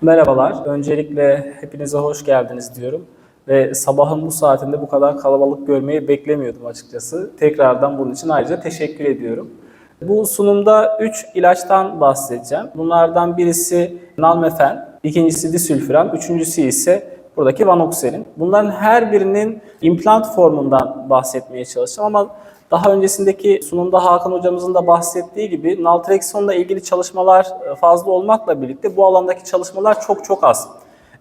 Merhabalar. Öncelikle hepinize hoş geldiniz diyorum. Ve sabahın bu saatinde bu kadar kalabalık görmeyi beklemiyordum açıkçası. Tekrardan bunun için ayrıca teşekkür ediyorum. Bu sunumda 3 ilaçtan bahsedeceğim. Bunlardan birisi nalmefen, ikincisi disülfiram, üçüncüsü ise buradaki vanoxerin. Bunların her birinin implant formundan bahsetmeye çalışacağım ama daha öncesindeki sunumda Hakan hocamızın da bahsettiği gibi naltrexonla ilgili çalışmalar fazla olmakla birlikte bu alandaki çalışmalar çok çok az.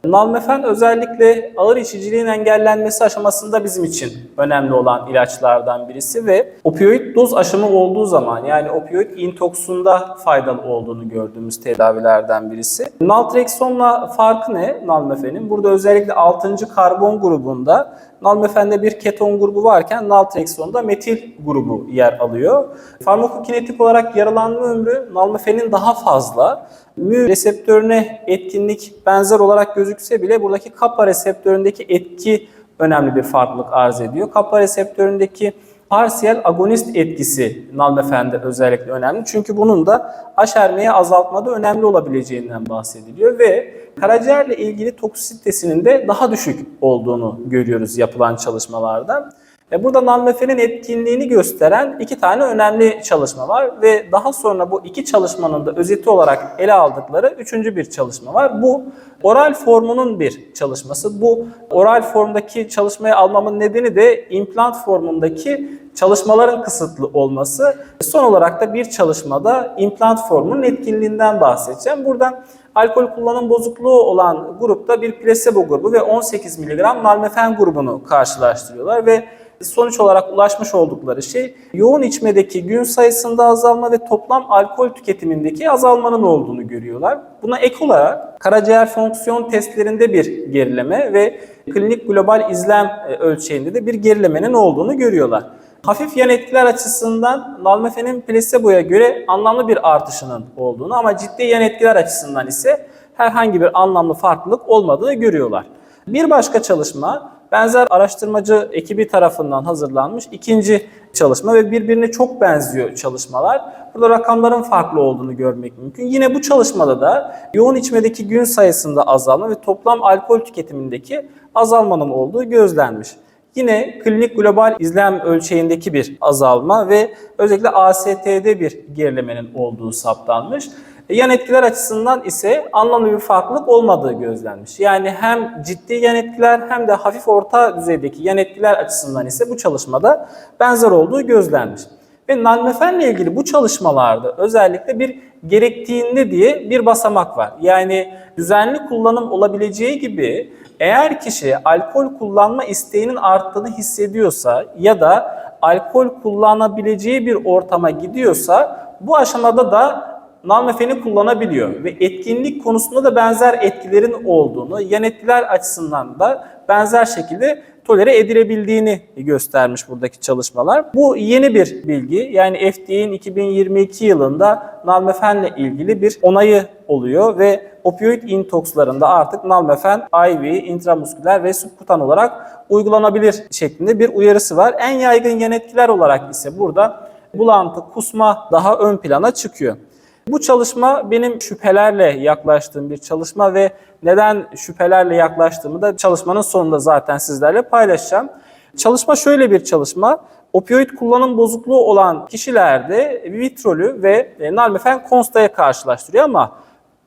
Nalmefen özellikle ağır içiciliğin engellenmesi aşamasında bizim için önemli olan ilaçlardan birisi ve opioid doz aşımı olduğu zaman yani opioid intoksunda faydalı olduğunu gördüğümüz tedavilerden birisi. Naltrexonla farkı ne nalmefenin? Burada özellikle 6. karbon grubunda nalmefende bir keton grubu varken naltrexonda metil grubu yer alıyor. Farmakokinetik olarak yaralanma ömrü nalmefenin daha fazla. Mü reseptörüne etkinlik benzer olarak gözükse bile buradaki kappa reseptöründeki etki önemli bir farklılık arz ediyor. Kappa reseptöründeki parsiyel agonist etkisi nalmefende özellikle önemli. Çünkü bunun da aşermeyi azaltmada önemli olabileceğinden bahsediliyor ve karaciğerle ilgili toksisitesinin de daha düşük olduğunu görüyoruz yapılan çalışmalarda. E, Burada nalmefenin etkinliğini gösteren iki tane önemli çalışma var ve daha sonra bu iki çalışmanın da özeti olarak ele aldıkları üçüncü bir çalışma var. Bu oral formunun bir çalışması. Bu oral formdaki çalışmayı almamın nedeni de implant formundaki çalışmaların kısıtlı olması. Son olarak da bir çalışmada implant formunun etkinliğinden bahsedeceğim. Buradan alkol kullanım bozukluğu olan grupta bir plasebo grubu ve 18 mg nalmefen grubunu karşılaştırıyorlar ve sonuç olarak ulaşmış oldukları şey yoğun içmedeki gün sayısında azalma ve toplam alkol tüketimindeki azalmanın olduğunu görüyorlar. Buna ek olarak karaciğer fonksiyon testlerinde bir gerileme ve klinik global izlem e, ölçeğinde de bir gerilemenin olduğunu görüyorlar. Hafif yan etkiler açısından nalmefenin plaseboya göre anlamlı bir artışının olduğunu ama ciddi yan etkiler açısından ise herhangi bir anlamlı farklılık olmadığını görüyorlar. Bir başka çalışma benzer araştırmacı ekibi tarafından hazırlanmış ikinci çalışma ve birbirine çok benziyor çalışmalar. Burada rakamların farklı olduğunu görmek mümkün. Yine bu çalışmada da yoğun içmedeki gün sayısında azalma ve toplam alkol tüketimindeki azalmanın olduğu gözlenmiş. Yine klinik global izlem ölçeğindeki bir azalma ve özellikle AST'de bir gerilemenin olduğu saptanmış. Yan etkiler açısından ise anlamlı bir farklılık olmadığı gözlenmiş. Yani hem ciddi yan etkiler hem de hafif orta düzeydeki yan etkiler açısından ise bu çalışmada benzer olduğu gözlenmiş. Ve nalmefenle ilgili bu çalışmalarda özellikle bir gerektiğinde diye bir basamak var. Yani düzenli kullanım olabileceği gibi eğer kişi alkol kullanma isteğinin arttığını hissediyorsa ya da alkol kullanabileceği bir ortama gidiyorsa bu aşamada da nalmefeni kullanabiliyor ve etkinlik konusunda da benzer etkilerin olduğunu, yan etkiler açısından da benzer şekilde tolere edilebildiğini göstermiş buradaki çalışmalar. Bu yeni bir bilgi. Yani FDA'nin 2022 yılında nalmefenle ilgili bir onayı oluyor ve opioid intokslarında artık nalmefen IV, intramusküler ve subkutan olarak uygulanabilir şeklinde bir uyarısı var. En yaygın yan etkiler olarak ise burada bulantı, kusma daha ön plana çıkıyor. Bu çalışma benim şüphelerle yaklaştığım bir çalışma ve neden şüphelerle yaklaştığımı da çalışmanın sonunda zaten sizlerle paylaşacağım. Çalışma şöyle bir çalışma. Opioid kullanım bozukluğu olan kişilerde vitrolü ve nalmefen konstaya karşılaştırıyor ama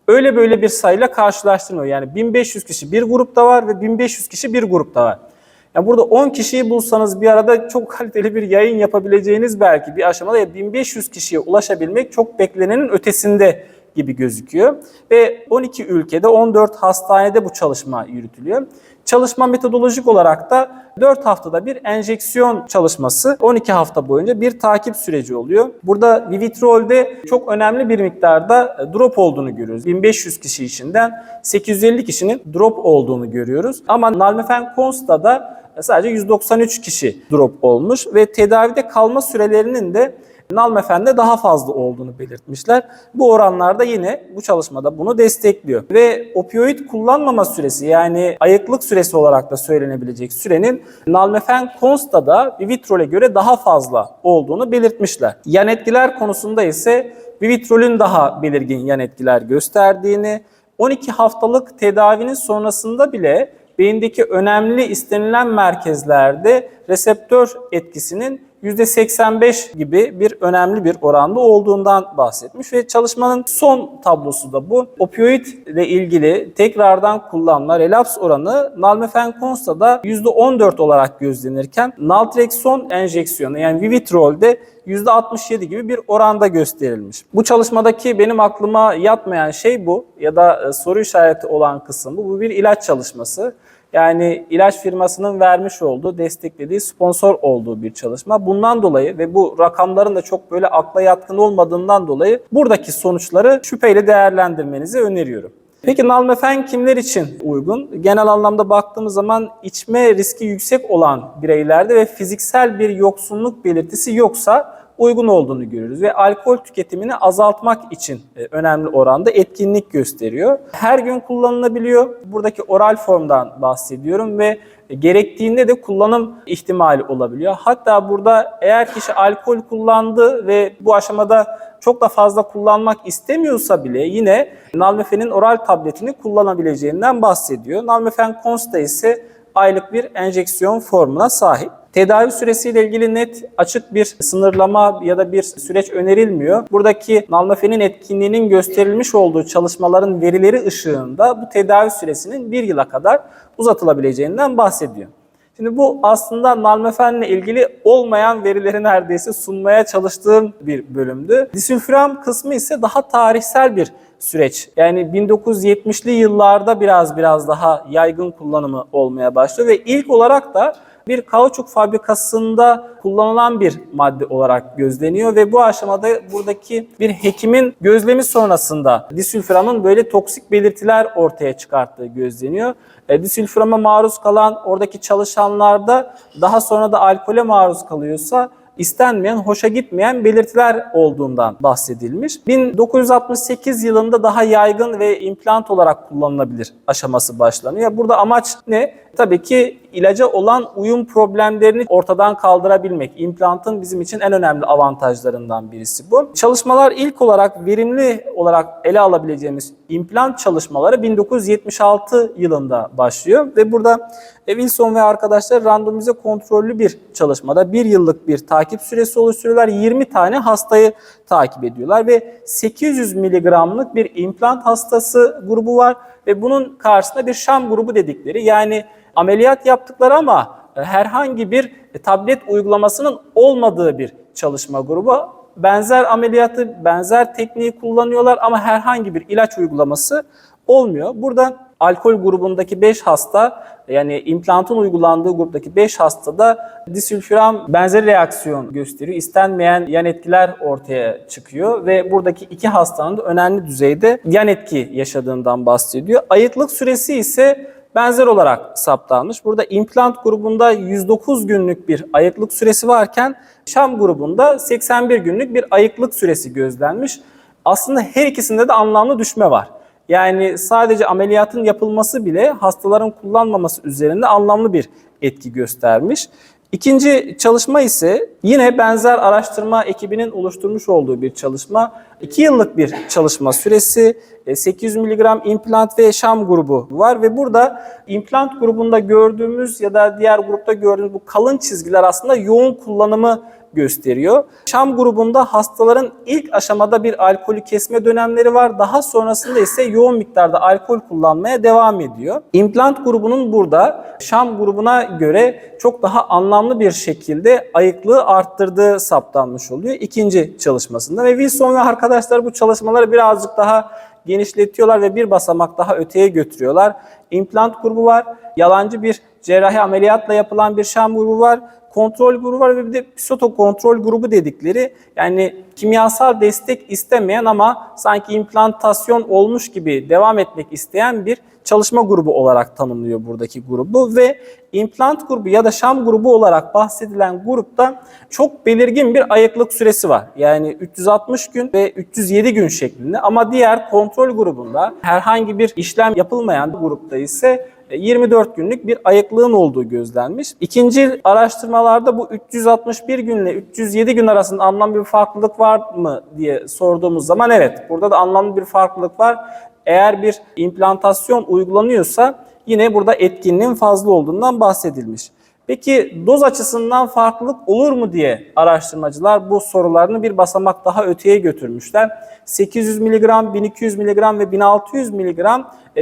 öyle böyle bir sayıyla karşılaştırmıyor. Yani 1500 kişi bir grupta var ve 1500 kişi bir grupta var. Yani burada 10 kişiyi bulsanız bir arada çok kaliteli bir yayın yapabileceğiniz belki bir aşamada ya 1500 kişiye ulaşabilmek çok beklenenin ötesinde gibi gözüküyor. Ve 12 ülkede 14 hastanede bu çalışma yürütülüyor. Çalışma metodolojik olarak da 4 haftada bir enjeksiyon çalışması 12 hafta boyunca bir takip süreci oluyor. Burada Vivitrol'de çok önemli bir miktarda drop olduğunu görüyoruz. 1500 kişi içinden 850 kişinin drop olduğunu görüyoruz. Ama Nalmefen Consta'da sadece 193 kişi drop olmuş ve tedavide kalma sürelerinin de nalmefende daha fazla olduğunu belirtmişler. Bu oranlarda yine bu çalışmada bunu destekliyor. Ve opioid kullanmama süresi yani ayıklık süresi olarak da söylenebilecek sürenin nalmefen konsta'da Vivitrol'e göre daha fazla olduğunu belirtmişler. Yan etkiler konusunda ise Vivitrol'ün daha belirgin yan etkiler gösterdiğini, 12 haftalık tedavinin sonrasında bile beyindeki önemli istenilen merkezlerde reseptör etkisinin %85 gibi bir önemli bir oranda olduğundan bahsetmiş ve çalışmanın son tablosu da bu. Opioid ile ilgili tekrardan kullanma relaps oranı nalmefene konsta'da %14 olarak gözlenirken naltrexon enjeksiyonu yani Vivitrol'de %67 gibi bir oranda gösterilmiş. Bu çalışmadaki benim aklıma yatmayan şey bu ya da e, soru işareti olan kısım bu. Bu bir ilaç çalışması. Yani ilaç firmasının vermiş olduğu, desteklediği, sponsor olduğu bir çalışma. Bundan dolayı ve bu rakamların da çok böyle akla yatkın olmadığından dolayı buradaki sonuçları şüpheyle değerlendirmenizi öneriyorum. Peki nalmefen kimler için uygun? Genel anlamda baktığımız zaman içme riski yüksek olan bireylerde ve fiziksel bir yoksunluk belirtisi yoksa uygun olduğunu görüyoruz ve alkol tüketimini azaltmak için e, önemli oranda etkinlik gösteriyor. Her gün kullanılabiliyor. Buradaki oral formdan bahsediyorum ve gerektiğinde de kullanım ihtimali olabiliyor. Hatta burada eğer kişi alkol kullandı ve bu aşamada çok da fazla kullanmak istemiyorsa bile yine nalmefenin oral tabletini kullanabileceğinden bahsediyor. Nalmefen Consta ise aylık bir enjeksiyon formuna sahip. Tedavi süresiyle ilgili net açık bir sınırlama ya da bir süreç önerilmiyor. Buradaki nalmefenin etkinliğinin gösterilmiş olduğu çalışmaların verileri ışığında bu tedavi süresinin bir yıla kadar uzatılabileceğinden bahsediyor. Şimdi bu aslında nalmefenle ilgili olmayan verileri neredeyse sunmaya çalıştığım bir bölümdü. Disülfiram kısmı ise daha tarihsel bir süreç. Yani 1970'li yıllarda biraz biraz daha yaygın kullanımı olmaya başlıyor ve ilk olarak da bir kauçuk fabrikasında kullanılan bir madde olarak gözleniyor ve bu aşamada buradaki bir hekimin gözlemi sonrasında disülfiramın böyle toksik belirtiler ortaya çıkarttığı gözleniyor. E, disülfirama maruz kalan oradaki çalışanlarda daha sonra da alkole maruz kalıyorsa istenmeyen, hoşa gitmeyen belirtiler olduğundan bahsedilmiş. 1968 yılında daha yaygın ve implant olarak kullanılabilir aşaması başlanıyor. Burada amaç ne? Tabii ki ilaca olan uyum problemlerini ortadan kaldırabilmek. İmplantın bizim için en önemli avantajlarından birisi bu. Çalışmalar ilk olarak verimli olarak ele alabileceğimiz implant çalışmaları 1976 yılında başlıyor ve burada Wilson ve arkadaşlar randomize kontrollü bir çalışmada bir yıllık bir takip süresi oluşturuyorlar. 20 tane hastayı takip ediyorlar ve 800 miligramlık bir implant hastası grubu var ve bunun karşısında bir şam grubu dedikleri yani ameliyat yaptıkları ama herhangi bir tablet uygulamasının olmadığı bir çalışma grubu. Benzer ameliyatı, benzer tekniği kullanıyorlar ama herhangi bir ilaç uygulaması olmuyor. Burada alkol grubundaki 5 hasta yani implantın uygulandığı gruptaki 5 hastada disülfiram benzer reaksiyon gösteriyor. İstenmeyen yan etkiler ortaya çıkıyor ve buradaki iki hastanın da önemli düzeyde yan etki yaşadığından bahsediyor. Ayıklık süresi ise benzer olarak saptanmış. Burada implant grubunda 109 günlük bir ayıklık süresi varken Şam grubunda 81 günlük bir ayıklık süresi gözlenmiş. Aslında her ikisinde de anlamlı düşme var. Yani sadece ameliyatın yapılması bile hastaların kullanmaması üzerinde anlamlı bir etki göstermiş. İkinci çalışma ise yine benzer araştırma ekibinin oluşturmuş olduğu bir çalışma. 2 yıllık bir çalışma süresi, 800 mg implant ve şam grubu var ve burada implant grubunda gördüğümüz ya da diğer grupta gördüğümüz bu kalın çizgiler aslında yoğun kullanımı gösteriyor. Şam grubunda hastaların ilk aşamada bir alkolü kesme dönemleri var. Daha sonrasında ise yoğun miktarda alkol kullanmaya devam ediyor. İmplant grubunun burada Şam grubuna göre çok daha anlamlı bir şekilde ayıklığı arttırdığı saptanmış oluyor ikinci çalışmasında. Ve Wilson ve arkadaşlar bu çalışmaları birazcık daha genişletiyorlar ve bir basamak daha öteye götürüyorlar. İmplant grubu var, yalancı bir cerrahi ameliyatla yapılan bir Şam grubu var kontrol grubu var ve bir de pseudo kontrol grubu dedikleri yani kimyasal destek istemeyen ama sanki implantasyon olmuş gibi devam etmek isteyen bir çalışma grubu olarak tanımlıyor buradaki grubu ve implant grubu ya da şam grubu olarak bahsedilen grupta çok belirgin bir ayıklık süresi var. Yani 360 gün ve 307 gün şeklinde ama diğer kontrol grubunda herhangi bir işlem yapılmayan grupta ise 24 günlük bir ayıklığın olduğu gözlenmiş. İkinci araştırmalarda bu 361 günle 307 gün arasında anlamlı bir farklılık var mı diye sorduğumuz zaman evet burada da anlamlı bir farklılık var. Eğer bir implantasyon uygulanıyorsa yine burada etkinliğin fazla olduğundan bahsedilmiş. Peki doz açısından farklılık olur mu diye araştırmacılar bu sorularını bir basamak daha öteye götürmüşler. 800 mg, 1200 mg ve 1600 mg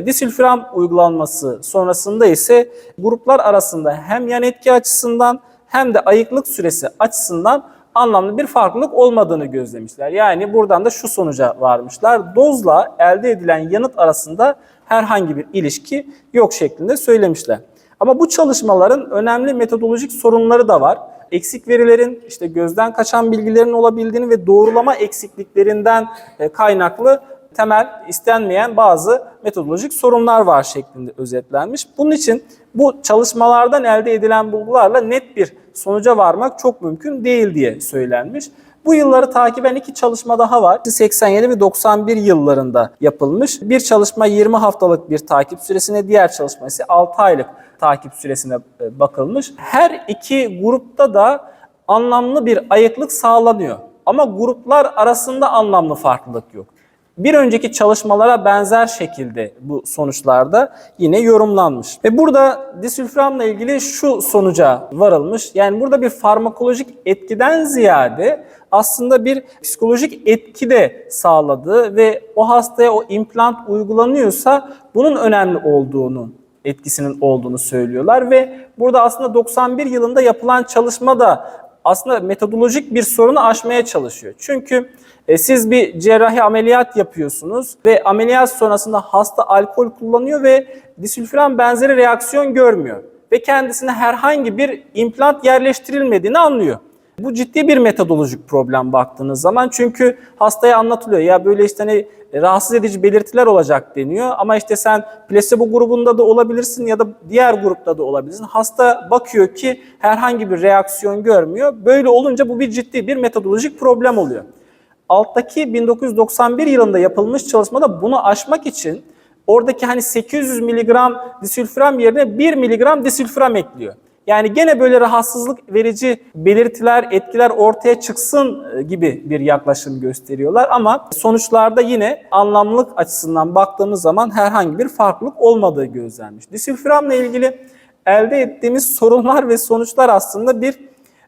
disülfiram uygulanması sonrasında ise gruplar arasında hem yan etki açısından hem de ayıklık süresi açısından anlamlı bir farklılık olmadığını gözlemişler. Yani buradan da şu sonuca varmışlar. Dozla elde edilen yanıt arasında herhangi bir ilişki yok şeklinde söylemişler. Ama bu çalışmaların önemli metodolojik sorunları da var. Eksik verilerin, işte gözden kaçan bilgilerin olabildiğini ve doğrulama eksikliklerinden e, kaynaklı temel istenmeyen bazı metodolojik sorunlar var şeklinde özetlenmiş. Bunun için bu çalışmalardan elde edilen bulgularla net bir sonuca varmak çok mümkün değil diye söylenmiş. Bu yılları takiben iki çalışma daha var. 87 ve 91 yıllarında yapılmış. Bir çalışma 20 haftalık bir takip süresine, diğer çalışma ise 6 aylık takip süresine e, bakılmış. Her iki grupta da anlamlı bir ayıklık sağlanıyor. Ama gruplar arasında anlamlı farklılık yok. Bir önceki çalışmalara benzer şekilde bu sonuçlarda yine yorumlanmış. Ve burada disülfiramla ilgili şu sonuca varılmış. Yani burada bir farmakolojik etkiden ziyade aslında bir psikolojik etki de sağladığı ve o hastaya o implant uygulanıyorsa bunun önemli olduğunu etkisinin olduğunu söylüyorlar ve burada aslında 91 yılında yapılan çalışma da aslında metodolojik bir sorunu aşmaya çalışıyor. Çünkü e, siz bir cerrahi ameliyat yapıyorsunuz ve ameliyat sonrasında hasta alkol kullanıyor ve disülfiram benzeri reaksiyon görmüyor ve kendisine herhangi bir implant yerleştirilmediğini anlıyor. Bu ciddi bir metodolojik problem baktığınız zaman çünkü hastaya anlatılıyor ya böyle işte hani rahatsız edici belirtiler olacak deniyor ama işte sen plasebo grubunda da olabilirsin ya da diğer grupta da olabilirsin. Hasta bakıyor ki herhangi bir reaksiyon görmüyor. Böyle olunca bu bir ciddi bir metodolojik problem oluyor. Alttaki 1991 yılında yapılmış çalışmada bunu aşmak için oradaki hani 800 mg disülfiram yerine 1 mg disülfiram ekliyor. Yani gene böyle rahatsızlık verici belirtiler, etkiler ortaya çıksın e, gibi bir yaklaşım gösteriyorlar ama sonuçlarda yine anlamlılık açısından baktığımız zaman herhangi bir farklılık olmadığı gözlenmiş. Disülfiramla ilgili elde ettiğimiz sorunlar ve sonuçlar aslında bir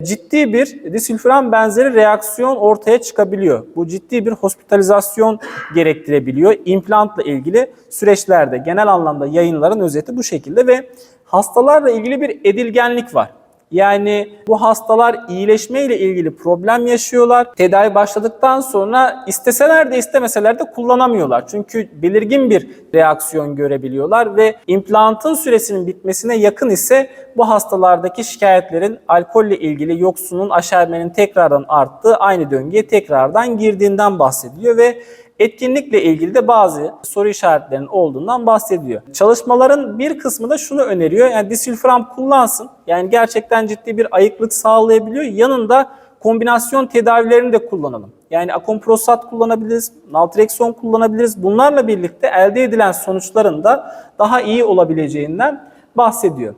ciddi bir disülfiram benzeri reaksiyon ortaya çıkabiliyor. Bu ciddi bir hospitalizasyon gerektirebiliyor. İmplantla ilgili süreçlerde genel anlamda yayınların özeti bu şekilde ve hastalarla ilgili bir edilgenlik var. Yani bu hastalar iyileşme ile ilgili problem yaşıyorlar. Tedavi başladıktan sonra isteseler de istemeseler de kullanamıyorlar. Çünkü belirgin bir reaksiyon görebiliyorlar ve implantın süresinin bitmesine yakın ise bu hastalardaki şikayetlerin alkolle ilgili yoksunun aşermenin tekrardan arttığı aynı döngüye tekrardan girdiğinden bahsediliyor ve etkinlikle ilgili de bazı soru işaretlerinin olduğundan bahsediyor. Çalışmaların bir kısmı da şunu öneriyor. Yani disülfiram kullansın. Yani gerçekten ciddi bir ayıklık sağlayabiliyor. Yanında kombinasyon tedavilerini de kullanalım. Yani akomprosat kullanabiliriz, naltrexon kullanabiliriz. Bunlarla birlikte elde edilen sonuçların da daha iyi olabileceğinden bahsediyor.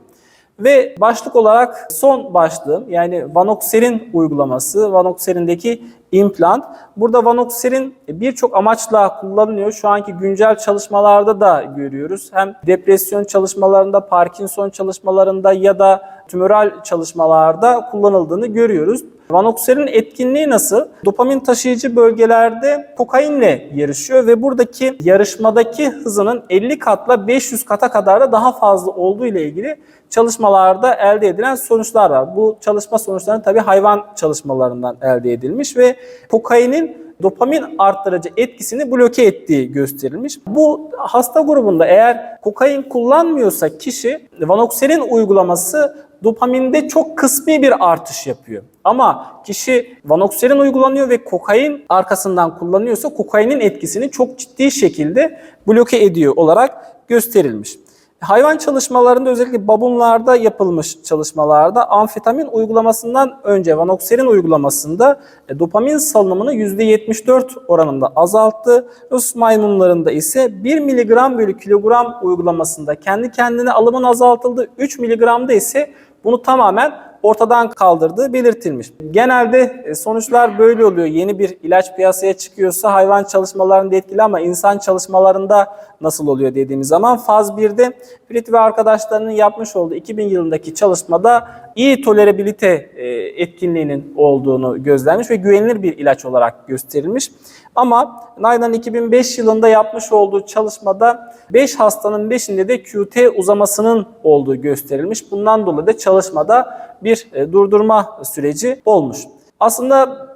Ve başlık olarak son başlığım yani Vanoxer'in uygulaması, Vanoxer'indeki implant. Burada Vanoxer'in birçok amaçla kullanılıyor. Şu anki güncel çalışmalarda da görüyoruz. Hem depresyon çalışmalarında, Parkinson çalışmalarında ya da tümöral çalışmalarda kullanıldığını görüyoruz. Vanoxer'in etkinliği nasıl? Dopamin taşıyıcı bölgelerde kokainle yarışıyor ve buradaki yarışmadaki hızının 50 katla 500 kata kadar da daha fazla olduğu ile ilgili çalışmalarda elde edilen sonuçlar var. Bu çalışma sonuçları tabii hayvan çalışmalarından elde edilmiş ve kokainin dopamin arttırıcı etkisini bloke ettiği gösterilmiş. Bu hasta grubunda eğer kokain kullanmıyorsa kişi Vanoxer'in uygulaması dopaminde çok kısmi bir artış yapıyor. Ama kişi Vanoxer'in uygulanıyor ve kokain arkasından kullanıyorsa kokainin etkisini çok ciddi şekilde bloke ediyor olarak gösterilmiş. Hayvan çalışmalarında özellikle babunlarda yapılmış çalışmalarda amfetamin uygulamasından önce Vanoxer'in uygulamasında e, dopamin salınımını %74 oranında azalttı. Rus maymunlarında ise 1 mg bölü kilogram uygulamasında kendi kendine alımın azaltıldı. 3 mg'da ise bunu tamamen ortadan kaldırdığı belirtilmiş. Genelde e, sonuçlar böyle oluyor. Yeni bir ilaç piyasaya çıkıyorsa hayvan çalışmalarında etkili ama insan çalışmalarında nasıl oluyor dediğimiz zaman faz 1'de Pirit ve arkadaşlarının yapmış olduğu 2000 yılındaki çalışmada iyi tolerabilite e, etkinliğinin olduğunu gözlenmiş ve güvenilir bir ilaç olarak gösterilmiş. Ama Naydan 2005 yılında yapmış olduğu çalışmada 5 hastanın 5'inde de QT uzamasının olduğu gösterilmiş. Bundan dolayı da çalışmada bir e, durdurma süreci olmuş. Aslında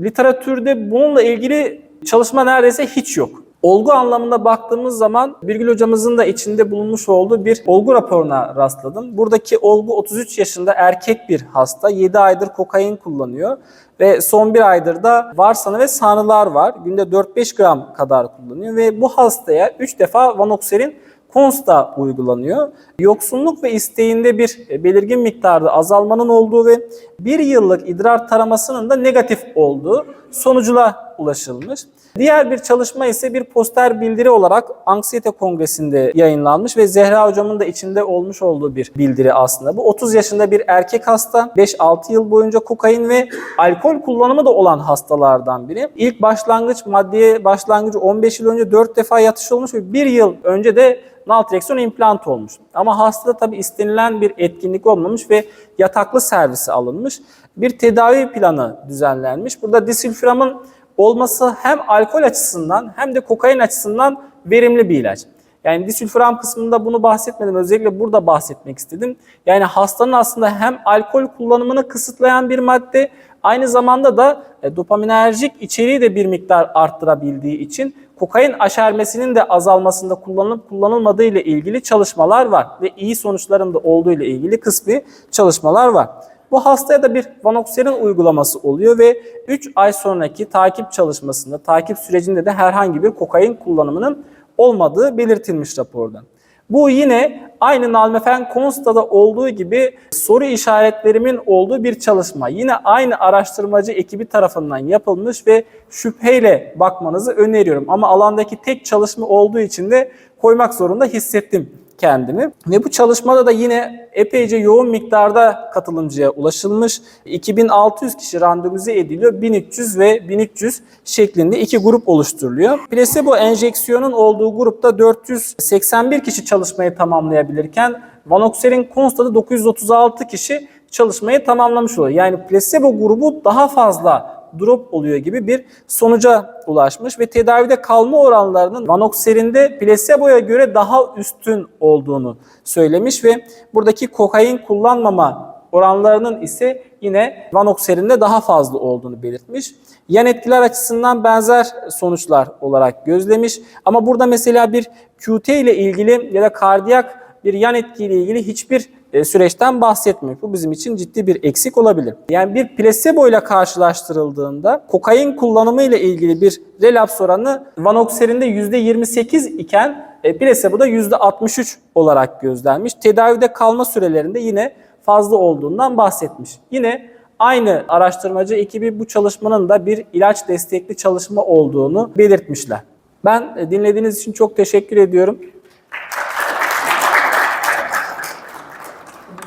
literatürde bununla ilgili çalışma neredeyse hiç yok. Olgu anlamında baktığımız zaman Birgül hocamızın da içinde bulunmuş olduğu bir olgu raporuna rastladım. Buradaki olgu 33 yaşında erkek bir hasta. 7 aydır kokain kullanıyor ve son bir aydır da varsanı ve sanrılar var. Günde 4-5 gram kadar kullanıyor ve bu hastaya 3 defa vanoxerin Konsta uygulanıyor. Yoksunluk ve isteğinde bir belirgin miktarda azalmanın olduğu ve bir yıllık idrar taramasının da negatif olduğu sonucuna ulaşılmış. Diğer bir çalışma ise bir poster bildiri olarak Anksiyete Kongresi'nde yayınlanmış ve Zehra hocamın da içinde olmuş olduğu bir bildiri aslında. Bu 30 yaşında bir erkek hasta, 5-6 yıl boyunca kokain ve alkol kullanımı da olan hastalardan biri. İlk başlangıç maddeye başlangıcı 15 yıl önce 4 defa yatış olmuş ve 1 yıl önce de naltreksiyon implant olmuş. Ama hastada tabi istenilen bir etkinlik olmamış ve yataklı servise alınmış. Bir tedavi planı düzenlenmiş. Burada disilfiramın olması hem alkol açısından hem de kokain açısından verimli bir ilaç. Yani disülfiram kısmında bunu bahsetmedim. Özellikle burada bahsetmek istedim. Yani hastanın aslında hem alkol kullanımını kısıtlayan bir madde aynı zamanda da e, dopaminerjik içeriği de bir miktar arttırabildiği için kokain aşermesinin de azalmasında kullanılıp kullanılmadığı ile ilgili çalışmalar var ve iyi sonuçların da olduğu ile ilgili kısmi çalışmalar var. Bu hastaya da bir vanoxerin uygulaması oluyor ve 3 ay sonraki takip çalışmasında, takip sürecinde de herhangi bir kokain kullanımının olmadığı belirtilmiş raporda. Bu yine aynı Nalmefen Konsta'da olduğu gibi soru işaretlerimin olduğu bir çalışma. Yine aynı araştırmacı ekibi tarafından yapılmış ve şüpheyle bakmanızı öneriyorum. Ama alandaki tek çalışma olduğu için de koymak zorunda hissettim kendimi. Ve bu çalışmada da yine epeyce yoğun miktarda katılımcıya ulaşılmış. 2600 kişi randomize ediliyor. 1300 ve 1300 şeklinde iki grup oluşturuluyor. Plasebo enjeksiyonun olduğu grupta 481 kişi çalışmayı tamamlayabilirken Vanoxerin Consta'da 936 kişi çalışmayı tamamlamış oluyor. Yani plasebo grubu daha fazla drop oluyor gibi bir sonuca ulaşmış ve tedavide kalma oranlarının vanoxerinde plaseboya göre daha üstün olduğunu söylemiş ve buradaki kokain kullanmama oranlarının ise yine vanoxerinde daha fazla olduğunu belirtmiş. Yan etkiler açısından benzer sonuçlar olarak gözlemiş ama burada mesela bir QT ile ilgili ya da kardiyak bir yan etkiyle ilgili hiçbir süreçten bahsetmiyor. Bu bizim için ciddi bir eksik olabilir. Yani bir plasebo ile karşılaştırıldığında kokain kullanımı ile ilgili bir relaps oranı vanoxerinde %28 iken e, plaseboda %63 olarak gözlenmiş. Tedavide kalma sürelerinde yine fazla olduğundan bahsetmiş. Yine aynı araştırmacı ekibi bu çalışmanın da bir ilaç destekli çalışma olduğunu belirtmişler. Ben e, dinlediğiniz için çok teşekkür ediyorum.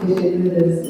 Teşekkür ederiz.